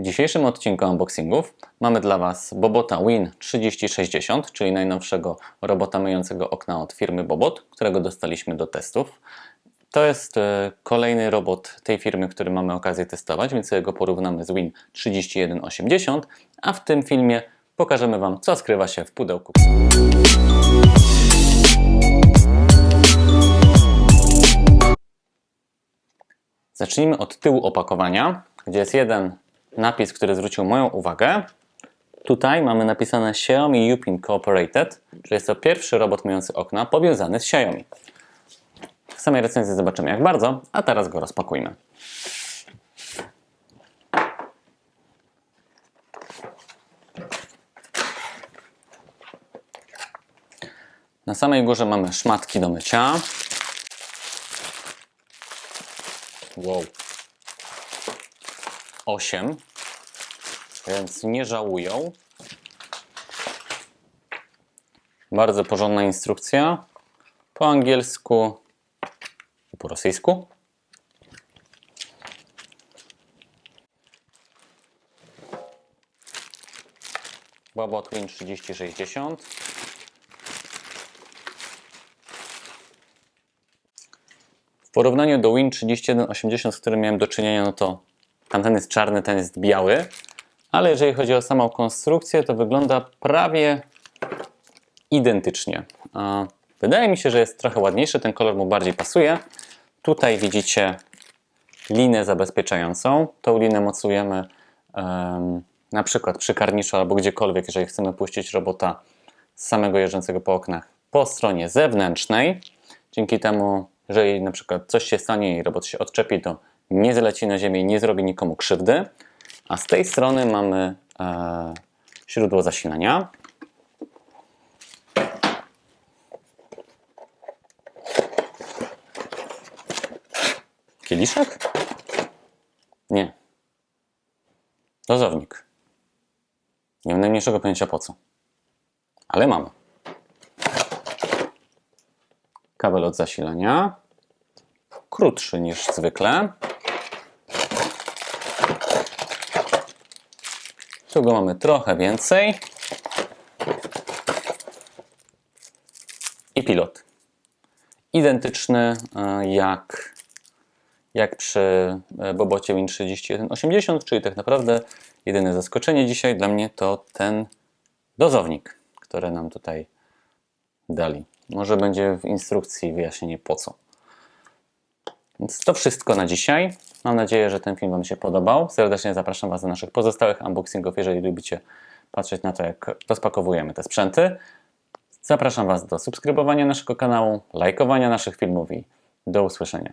W dzisiejszym odcinku unboxingów mamy dla Was Bobota Win 3060, czyli najnowszego robota myjącego okna od firmy Bobot, którego dostaliśmy do testów. To jest e, kolejny robot tej firmy, który mamy okazję testować, więc sobie go porównamy z Win 3180, a w tym filmie pokażemy Wam, co skrywa się w pudełku. Zacznijmy od tyłu opakowania, gdzie jest jeden napis, który zwrócił moją uwagę. Tutaj mamy napisane Xiaomi Yupin Cooperated, czyli jest to pierwszy robot myjący okna powiązany z Xiaomi. W samej recenzji zobaczymy jak bardzo, a teraz go rozpakujmy. Na samej górze mamy szmatki do mycia. Wow. 8. Więc nie żałują. Bardzo porządna instrukcja. Po angielsku i po rosyjsku. Bobot Win 3060. W porównaniu do Win 3180, z którym miałem do czynienia, no to tamten jest czarny, ten jest biały. Ale jeżeli chodzi o samą konstrukcję, to wygląda prawie identycznie. Wydaje mi się, że jest trochę ładniejszy, ten kolor mu bardziej pasuje. Tutaj widzicie linę zabezpieczającą. Tą linę mocujemy em, na przykład przy karniszu albo gdziekolwiek, jeżeli chcemy puścić robota z samego jeżdżącego po oknach po stronie zewnętrznej. Dzięki temu, jeżeli na przykład coś się stanie i robot się odczepi, to nie zleci na ziemię i nie zrobi nikomu krzywdy. A z tej strony mamy e, źródło zasilania. Kieliszek? Nie. Dozownik. Nie mam najmniejszego pojęcia po co. Ale mamy. Kabel od zasilania. Krótszy niż zwykle. Tu go mamy trochę więcej. I pilot. Identyczny e, jak, jak przy e, Bobocie Win 3180, czyli tak naprawdę jedyne zaskoczenie dzisiaj dla mnie to ten dozownik, który nam tutaj dali. Może będzie w instrukcji wyjaśnienie po co. Więc to wszystko na dzisiaj. Mam nadzieję, że ten film Wam się podobał. Serdecznie zapraszam Was do naszych pozostałych unboxingów, jeżeli lubicie patrzeć na to, jak rozpakowujemy te sprzęty. Zapraszam Was do subskrybowania naszego kanału, lajkowania naszych filmów i do usłyszenia.